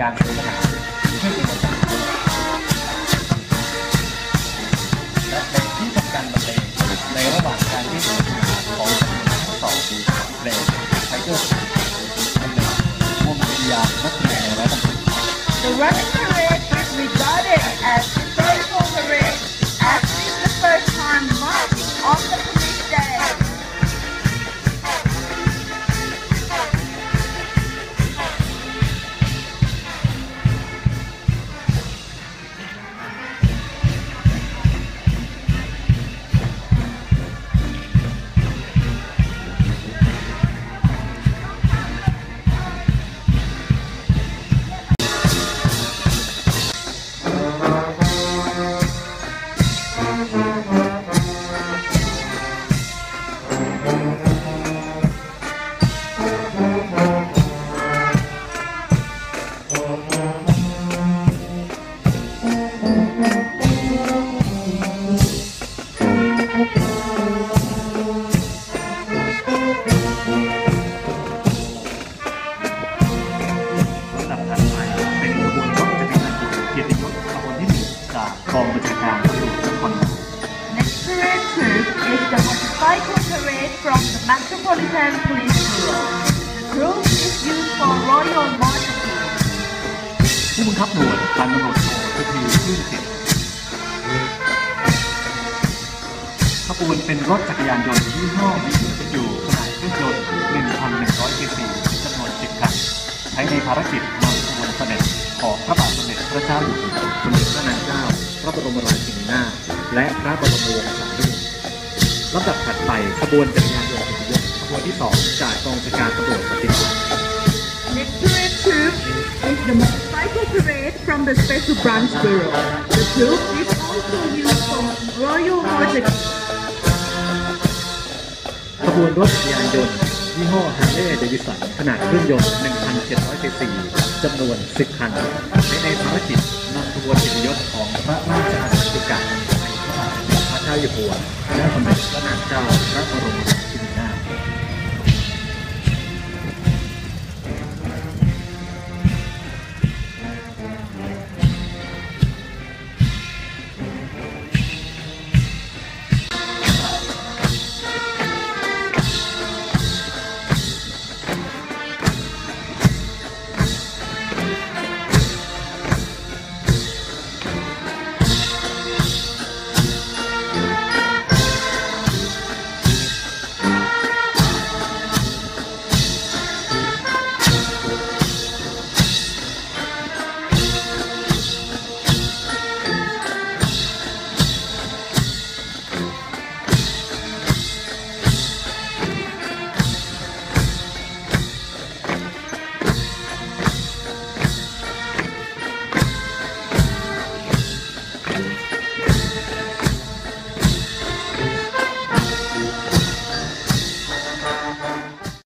การซื้อขนาดให้เป็นประจำและเพลงที่ทำการบรรเลงในระหว่างการที่ของทั้งสองเพลงไทเกอร์อันหนึ่งวงวิทยานักเรียนและตำรวจ ผู้บังคับหน่วยพันตำรวจโทสุธีชื่นจิตขบวนเป็นรถจักรยานยนต์ยี่ห้อมิตซูบิขนาดเครื่องยนต์1,100ซีซีจำนวน10คันใช้ในภารกิจนำขบวนเสด็จของพระบาทสมเด็จพระเจ้าอยู่หัวสมเด็จพระนางเจ้า พระบรมราชินีนาถและพระบรมวงศานุวงศ์ลำดับถัดไปขบวนจักรยานยนต์เกียรติยศขบวนที่ที่2จากกองจัดการตำรวจปฏิบัติ separate from the Special Branch Bureau. The troop is also used for Royal Motor ขบวนรถจักรยานยนต์ยี่ห้อฮาร์เลย์เดวิสันขนาดเครื่องยนต์ 1,700ซีซีจำนวน 10 คันใช้ในภารกิจนำขบวนเกียรติยศของพระราชอาณาธิการในพระบาทสมเด็จพระเจ้าอยู่หัวและสมเด็จพระนางเจ้าพระบรม